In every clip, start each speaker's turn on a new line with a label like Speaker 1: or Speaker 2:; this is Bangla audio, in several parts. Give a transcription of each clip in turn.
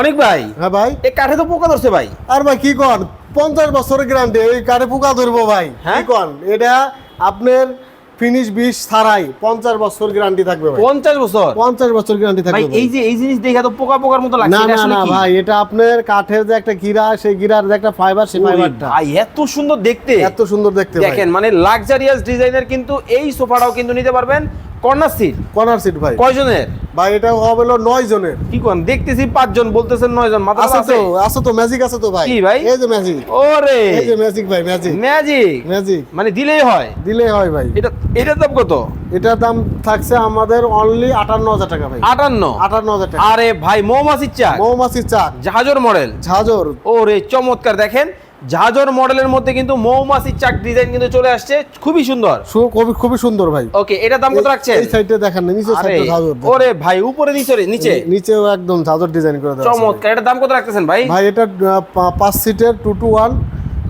Speaker 1: অনেক ভাই।
Speaker 2: হ্যাঁ ভাই।
Speaker 1: এই কাঠে তো পোকা ধরছে ভাই।
Speaker 2: আর ভাই কি কর পঞ্চাশ বছরের গ্যারান্টি এই কাঠে পোকা ধরবো ভাই।
Speaker 1: হ্যাঁ?
Speaker 2: কি কর এটা আপনার ফিনিশ বিষ ছাড়াই পঞ্চাশ বছর গ্যারান্টি থাকবে
Speaker 1: পঞ্চাশ বছর?
Speaker 2: পঞ্চাশ বছর গ্যারান্টি থাকবে
Speaker 1: এই যে এই জিনিস দেখে তো পোকা পোকার মতো লাগছে
Speaker 2: না না না ভাই এটা আপনার কাঠের যে একটা গিরা সেই গিরার যে একটা ফাইবার সেই ফাইবারটা
Speaker 1: ভাই এত সুন্দর দেখতে।
Speaker 2: এত সুন্দর দেখতে
Speaker 1: দেখেন মানে লাক্সারিয়াস ডিজাইনের কিন্তু এই সোফাটাও কিন্তু নিতে পারবেন। কর্নার সিট
Speaker 2: কর্নার সিট ভাই।
Speaker 1: কয়জনের?
Speaker 2: ভাই এটা হবে হলো নয় জনের।
Speaker 1: কি কোন? দেখতেছি পাঁচজন বলতেছেন নয় জন মাথা
Speaker 2: আছে তো আছে তো ম্যাজিক আছে তো ভাই।
Speaker 1: কি ভাই?
Speaker 2: এই যে ম্যাজিক
Speaker 1: ওরে!
Speaker 2: এই যে ম্যাজিক ভাই ম্যাজিক
Speaker 1: ম্যাজিক
Speaker 2: ম্যাজিক
Speaker 1: মানে দিলেই হয়?
Speaker 2: দিলে হয় ভাই।
Speaker 1: এটা এটার দাম কত?
Speaker 2: এটার দাম থাকছে আমাদের অনলি আটান্ন হাজার টাকা ভাই।
Speaker 1: আটান্ন?
Speaker 2: আটান্ন হাজার টাকা।
Speaker 1: আরে ভাই মৌমাছির চাক।
Speaker 2: মৌমাছির চাক।
Speaker 1: জাহাজর মডেল।
Speaker 2: ঝাঁঝর।
Speaker 1: ওরে চমৎকার। দেখেন জাহাজর মডেলের মধ্যে কিন্তু মৌমাছির চাক ডিজাইন কিন্তু চলে আসছে। খুবই সুন্দর।
Speaker 2: সু- খুবই খুবই সুন্দর ভাই।
Speaker 1: ওকে এটা দাম কত রাখছে
Speaker 2: এই সাইডে দেখেন না নিচে সাইডে জাহাজর
Speaker 1: ওরে ভাই উপরে নিচে। রে, নিচে
Speaker 2: নিচেও একদম জাহাজর ডিজাইন করে দেওয়া আছে
Speaker 1: চমৎকার এটা দাম কত রাখতেছেন ভাই?
Speaker 2: ভাই এটা আহ, পা- পাঁচ সিটের টু টু ওয়ান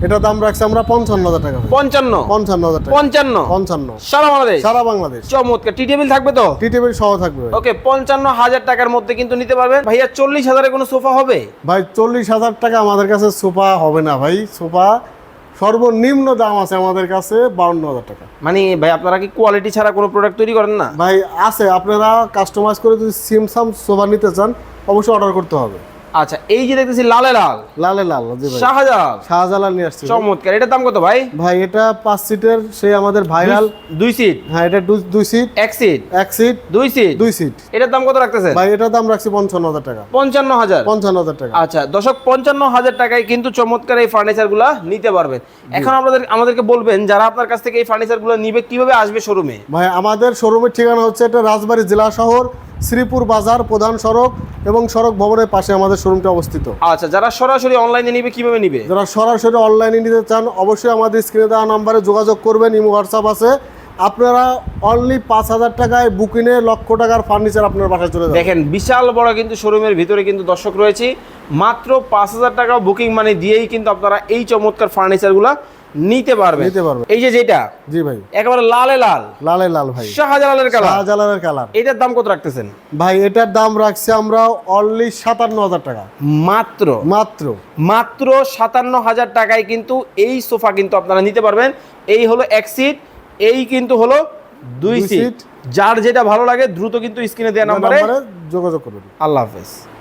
Speaker 2: এটা দাম রাখছি আমরা পঞ্চান্ন হাজার টাকা
Speaker 1: পঞ্চান্ন?
Speaker 2: পঞ্চান্ন হাজার টাকা।
Speaker 1: পঞ্চান্ন?
Speaker 2: পঞ্চান্ন।
Speaker 1: সারা বাংলাদেশ?
Speaker 2: সারা বাংলাদেশ।
Speaker 1: চমৎকার। টি টেবিল থাকবে তো?
Speaker 2: টি টেবিল সহ থাকবে
Speaker 1: ওকে পঞ্চান্ন হাজার টাকার মধ্যে কিন্তু নিতে পারবেন। ভাইয়া চল্লিশ হাজারের কোনো সোফা হবে?
Speaker 2: ভাই চল্লিশ হাজার টাকা আমাদের কাছে সোফা হবে না ভাই। সোফা সর্বনিম্ন দাম আছে আমাদের কাছে বাউন্ন হাজার টাকা।
Speaker 1: মানে ভাই আপনারা কি কোয়ালিটি ছাড়া কোনো প্রোডাক্ট তৈরি করেন না?
Speaker 2: ভাই আছে। আপনারা কাস্টমাইজ করে যদি সিম সাম সোফা নিতে চান অবশ্যই অর্ডার করতে হবে।
Speaker 1: আচ্ছা এই যে দেখতেছি লালে লাল।
Speaker 2: লালে লাল জি ভাই।
Speaker 1: শাহজালাল।
Speaker 2: শাহজালাল নিয়ে আসছে
Speaker 1: চমৎকার এটার দাম কত ভাই?
Speaker 2: ভাই এটা পাঁচ সিটের সেই আমাদের ভাইরাল।
Speaker 1: দুই সিট?
Speaker 2: হ্যাঁ এটা দুই সিট।
Speaker 1: এক সিট?
Speaker 2: এক সিট।
Speaker 1: দুই সিট?
Speaker 2: দুই সিট।
Speaker 1: এটার দাম কত রাখতেছেন?
Speaker 2: ভাই এটার দাম রাখছি পঞ্চান্ন হাজার টাকা।
Speaker 1: পঞ্চান্ন হাজার?
Speaker 2: পঞ্চান্ন হাজার টাকা।
Speaker 1: আচ্ছা দশক পঞ্চান্ন হাজার টাকায় কিন্তু চমৎকার এই ফার্নিচারগুলা নিতে পারবেন। এখন আপনাদের আমাদেরকে বলবেন যারা আপনার কাছ থেকে এই ফার্নিচারগুলো নিবে কীভাবে আসবে শোরুমে?
Speaker 2: ভাই আমাদের শোরুমের ঠিকানা হচ্ছে এটা রাজবাড়ী জেলা শহর শ্রীপুর বাজার প্রধান সড়ক এবং সড়ক ভবনের পাশে আমাদের শোরুমটা অবস্থিত।
Speaker 1: আচ্ছা যারা সরাসরি অনলাইনে নিবে কীভাবে নিবে?
Speaker 2: যারা সরাসরি অনলাইনে নিতে চান অবশ্যই আমাদের স্ক্রিনে দেওয়া নাম্বারে যোগাযোগ করবেন ইমো হোয়াটসঅ্যাপ আছে। আপনারা অনলি পাঁচ হাজার টাকায় বুকিংয়ে লক্ষ টাকার ফার্নিচার আপনার বাসায় চলে যাবে।
Speaker 1: দেখেন বিশাল বড় কিন্তু শোরুমের ভিতরে কিন্তু দর্শক রয়েছে। মাত্র পাঁচ হাজার টাকা বুকিং মানে দিয়েই কিন্তু আপনারা এই চমৎকার ফার্নিচারগুলো নিতে পারবেন
Speaker 2: নিতে পারবেন।
Speaker 1: এই যে যেটা
Speaker 2: জি ভাই।
Speaker 1: একেবারে লালে লাল।
Speaker 2: লালে লাল ভাই।
Speaker 1: শাহজালালের কালার
Speaker 2: শাহজালালের কালার
Speaker 1: এটার দাম কত রাখতেছেন?
Speaker 2: ভাই এটার দাম রাখছি আমরা অনলি সাতান্ন হাজার টাকা।
Speaker 1: মাত্র?
Speaker 2: মাত্র।
Speaker 1: মাত্র সাতান্ন হাজার টাকায় কিন্তু এই সোফা কিন্তু আপনারা নিতে পারবেন। এই হলো এক সিট এই কিন্তু হলো দুই সিট। যার যেটা ভালো লাগে দ্রুত কিন্তু স্ক্রিনে দেওয়া
Speaker 2: নাম্বারে যোগাযোগ করবেন।
Speaker 1: আল্লাহ হাফেজ।